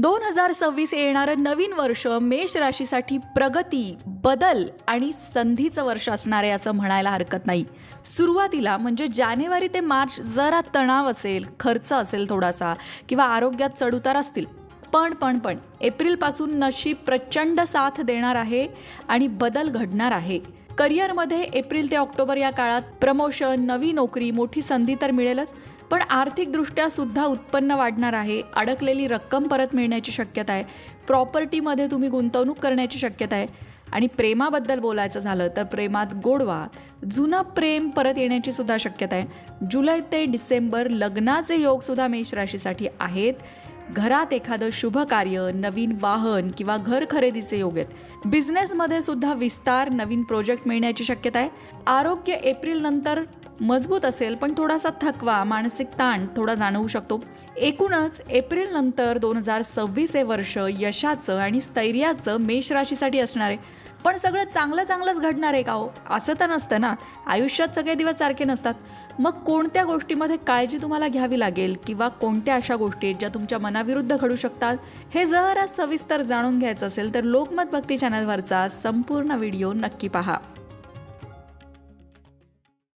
दोन हजार सव्वीस येणारं नवीन वर्ष मेष राशीसाठी प्रगती बदल आणि संधीचं वर्ष असणार आहे असं म्हणायला हरकत नाही. सुरुवातीला म्हणजे जानेवारी ते मार्च जरा तणाव असेल खर्च असेल थोडासा किंवा आरोग्यात चढउतार असतील. पण पण पण एप्रिलपासून नशीब प्रचंड साथ देणार आहे आणि बदल घडणार आहे. करिअरमध्ये एप्रिल ते ऑक्टोबर या काळात प्रमोशन नवी नोकरी मोठी संधी तर मिळेलच पण आर्थिकदृष्ट्या सुद्धा उत्पन्न वाढणार आहे अडकलेली रक्कम परत मिळण्याची शक्यता आहे प्रॉपर्टीमध्ये तुम्ही गुंतवणूक करण्याची शक्यता आहे. आणि प्रेमाबद्दल बोलायचं झालं तर प्रेमात गोडवा जुनं प्रेम परत येण्याची सुद्धा शक्यता आहे. जुलै ते डिसेंबर लग्नाचे योगसुद्धा मेष राशीसाठी आहेत. घरात एखादं शुभ कार्य नवीन वाहन किंवा घर खरेदीचे योग आहेत. बिझनेसमध्ये सुद्धा विस्तार नवीन प्रोजेक्ट मिळण्याची शक्यता आहे. आरोग्य एप्रिल नंतर मजबूत असेल पण थोडासा थकवा मानसिक ताण थोडा जाणवू शकतो. एकूणच एप्रिल नंतर दोन हजार सव्वीस हे वर्ष यशाचं आणि स्थैर्याचं मेष राशीसाठी असणार आहे. पण सगळं चांगलं चांगलंच घडणार आहे का हो? असं तर नसतं ना. आयुष्यात सगळे दिवस सारखे नसतात. मग कोणत्या गोष्टीमध्ये काळजी तुम्हाला घ्यावी लागेल किंवा कोणत्या अशा गोष्टी आहेत ज्या तुमच्या मनाविरुद्ध घडू शकतात? हे जरा सविस्तर जाणून घ्यायचं असेल तर लोकमत भक्ती चॅनलवरचा संपूर्ण व्हिडिओ नक्की पहा.